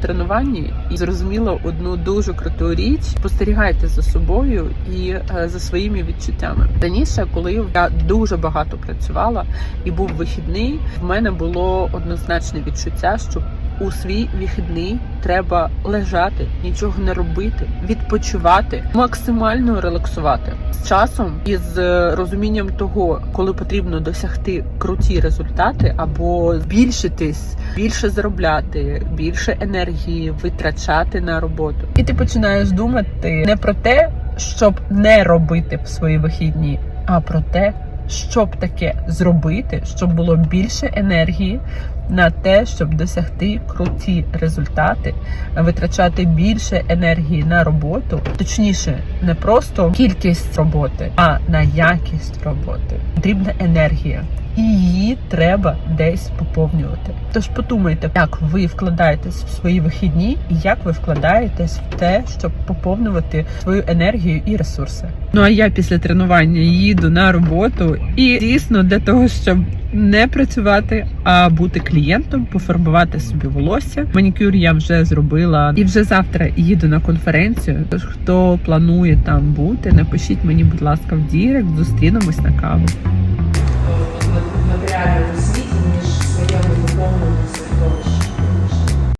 тренуванні і зрозуміла одну дуже круту річ: спостерігайте за собою і е, за своїми відчуттями. Раніше, коли я дуже багато працювала і був вихідний, в мене було однозначне відчуття, що у свій вихідний треба лежати, нічого не робити, відпочивати, максимально релаксувати з часом і з розумінням того, коли потрібно досягти круті результати або збільшитись, більше заробляти, більше енергії витрачати на роботу. І ти починаєш думати не про те, щоб не робити в свої вихідні, а про те, щоб таке зробити, щоб було більше енергії на те, щоб досягти круті результати, витрачати більше енергії на роботу, точніше, не просто кількість роботи, а на якість роботи. Потрібна енергія. І її треба десь поповнювати. Тож подумайте, як ви вкладаєтесь в свої вихідні, і як ви вкладаєтесь в те, щоб поповнювати свою енергію і ресурси. Ну а я після тренування їду на роботу, і дійсно для того, щоб не працювати, а бути клієнтом, пофарбувати собі волосся. Манікюр я вже зробила, і вже завтра їду на конференцію. Тож хто планує там бути, напишіть мені, будь ласка, в Дірект, зустрінемось на каву. Yeah.